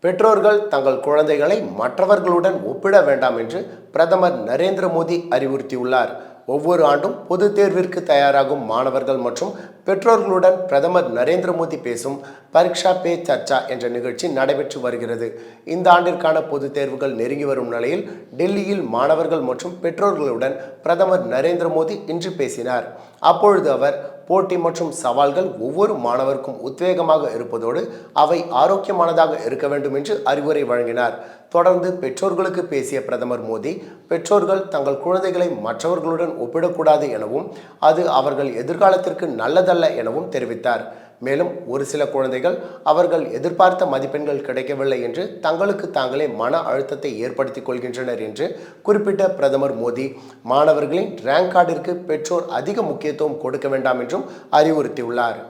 பெற்றோர்கள் தங்கள் குழந்தைகளை மற்றவர்களுடன் ஒப்பிட வேண்டாம் என்று பிரதமர் நரேந்திர மோடி அறிவுறுத்தியுள்ளார். ஒவ்வொரு ஆண்டும் பொதுத் தேர்விற்கு தயாராகும் மாணவர்கள் மற்றும் பெற்றோர்களுடன் பிரதமர் நரேந்திர மோடி பேசும் பரீட்சா பே சர்ச்சா என்ற நிகழ்ச்சி நடைபெற்று வருகிறது. இந்த ஆண்டிற்கான பொதுத் தேர்வுகள் நெருங்கி வரும் நிலையில் டெல்லியில் மாணவர்கள் மற்றும் பெற்றோர்களுடன் பிரதமர் நரேந்திர மோடி இன்று பேசினார். அப்பொழுது அவர் போட்டி மற்றும் சவால்கள் ஒவ்வொரு மாணவருக்கும் உத்வேகமாக இருப்பதோடு அவை ஆரோக்கியமானதாக இருக்க வேண்டும் என்று அறிவுரை வழங்கினார். தொடர்ந்து பெற்றோர்களுக்கு பேசிய பிரதமர் மோடி பெற்றோர்கள் தங்கள் குழந்தைகளை மற்றவர்களுடன் ஒப்பிடக்கூடாது எனவும் அது அவர்கள் எதிர்காலத்திற்கு நல்லதல்ல எனவும் தெரிவித்தார். மேலும் ஒரு சில குழந்தைகள் அவர்கள் எதிர்பார்த்த மதிப்பெண்கள் கிடைக்கவில்லை என்று தங்களுக்கு தாங்களே மன அழுத்தத்தை ஏற்படுத்திக் கொள்கின்றனர் என்று குறிப்பிட்ட பிரதமர் மோடி மாணவர்களின் ரேங்க் கார்டிற்கு பெற்றோர் அதிக முக்கியத்துவம் கொடுக்க வேண்டாம் என்றும் அறிவுறுத்தியுள்ளார்.